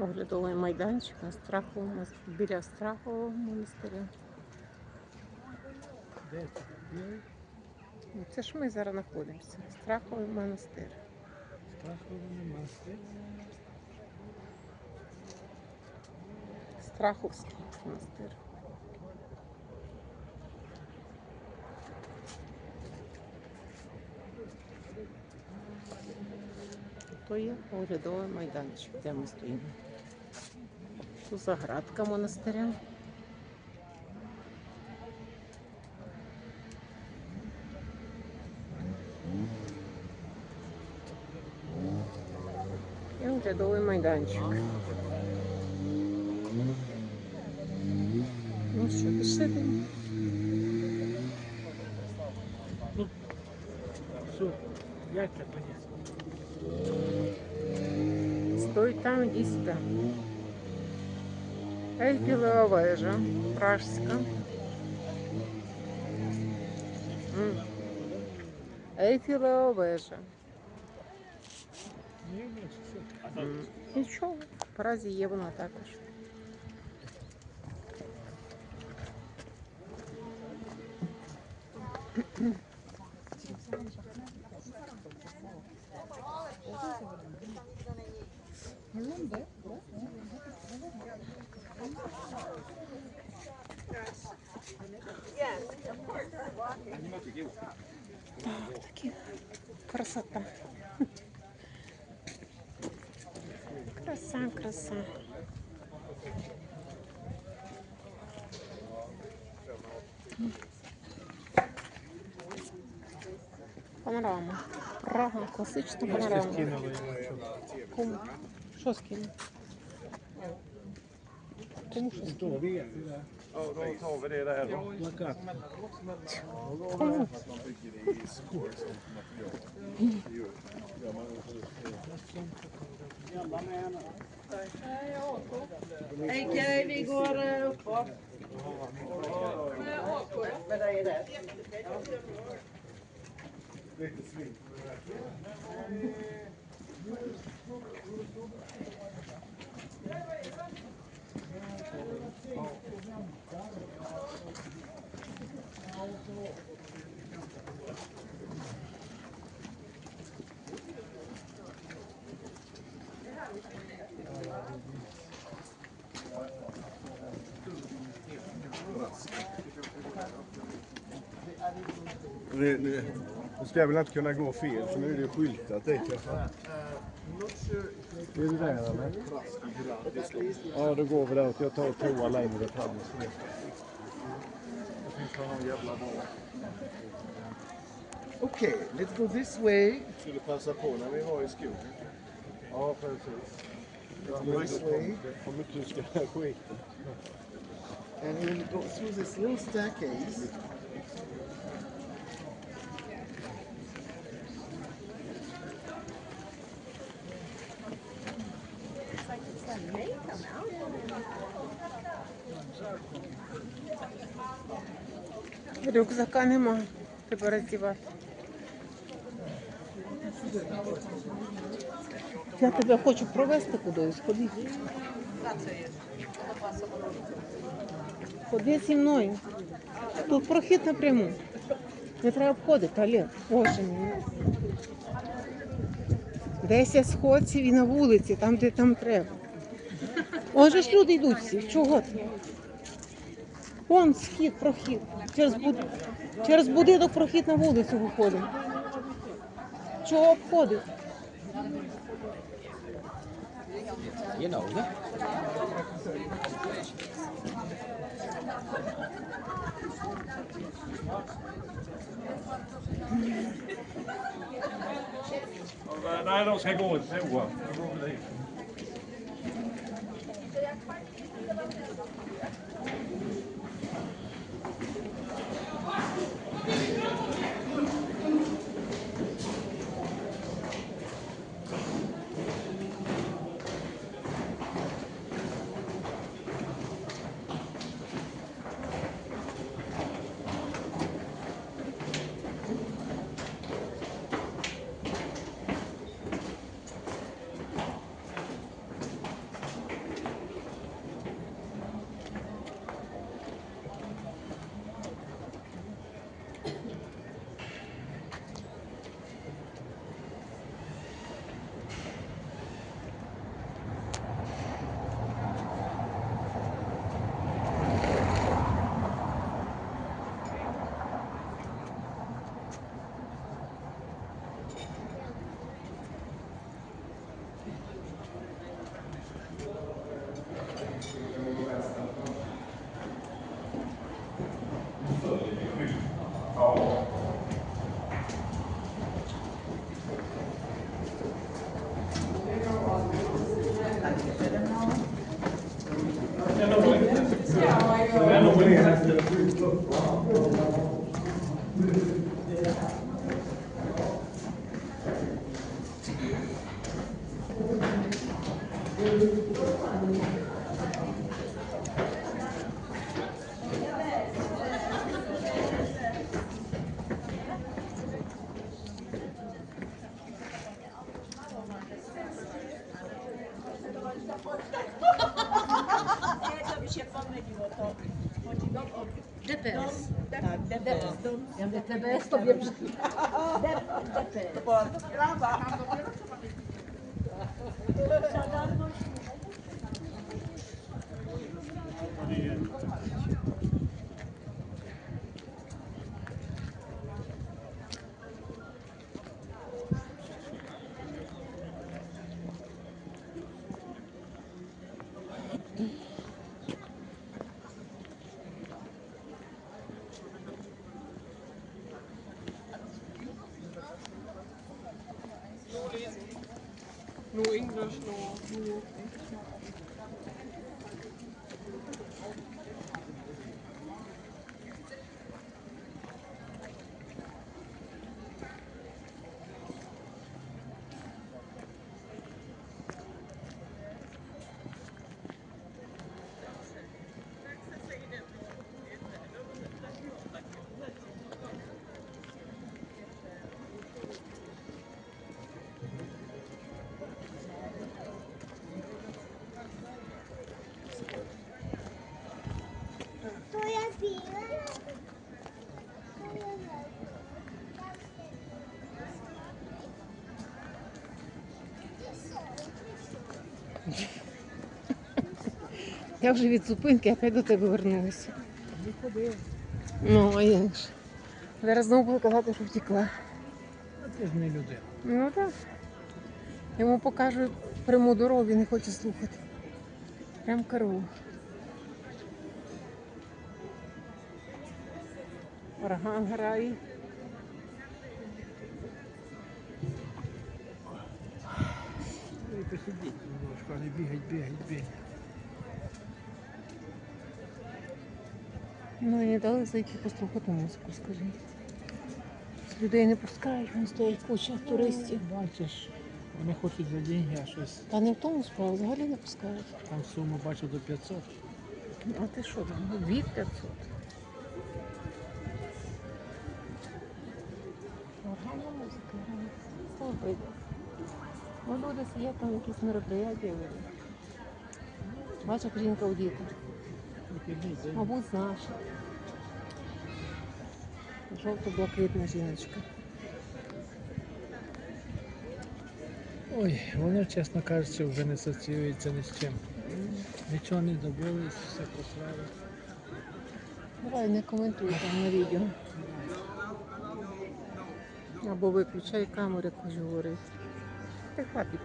Оглядовий майданчик на страховому біля страхового монастиря. Ну, Це ж ми зараз знаходимося. Страховий монастир. Страховий монастир. Страховський монастир. То є оглядовий майданчик, де ми стоїмо. Тут заградка монастиря. І оглядовий майданчик. Ну що, пішли? Все, як це поняти? там, іди сюди. Ейфілева вежа, пражська. М. Ейфілева вежа. Ні, ні, все. М. Нічого, в Празі є вона також. Так, такі красота. Краса, краса. Панорама. Прага, класична панорама. Кому? Що скинув? Кому що скинув? Då, tar vi det där då. Okej, vi går uppåt. Med dig där. Nu, nu, nu ska jag väl inte kunna gå fel för nu är det ju skyltat dit. Är du där eller? Ja, då går vi där. Jag tar toa längre fram. Okay, let's go this way. Skulle passa på när vi var i skogen. Ja, precis. This way. Hur mycket du ska skita. And we'll go through this little staircase. Рюкзака нема. Треба роздівати. Я тебе хочу провести кудись, ходи. Ходи зі мною. Тут прохід напряму. Не треба обходити, Олег. Боже мій. Десять сходців і на вулиці, там, де там треба. Отже ж люди йдуть всі. Чого ти? Вон схід, прохід. Через, буд... Через будинок прохід на вулицю виходить. Чого обходить? Nej, de ska gå och prova. Jag Depends. Tak, depends. Ja mówię TBS, to wiem, że... Depends. Brawa. Za darmość No English, no, no. Я вже від зупинки опять до тебе вернулася. Ну, а як ж? Зараз знову буду казати, що втекла. Ти ж не людина. Ну так. Йому покажу пряму дорогу, він не хоче слухати. Прям керу. Орган грає. Ну посидіть немножко, а не бігать, бігать, бігать. Ну і не дали зайти послухати музику, скажіть. Людей не пускають, вон стоять куча туристів. Бачиш, вони хочуть за деньги, а щось Та не в тому справа, взагалі не пускають. там суму бачу до 500. А ти що там? Ну, Від 500. Органна музика грає. Слухайте. Ну, люди сидять там якісь мероприятия. як жінка у діти. Мабуть, з наших. Жовто-блакитна жіночка. Ой, воно, чесно кажучи, вже не асоціюється ні з чим. Нічого не добились, все просрали. Давай не коментуй там на відео. Або виключай камеру, як хоч говорити. Ти хватить.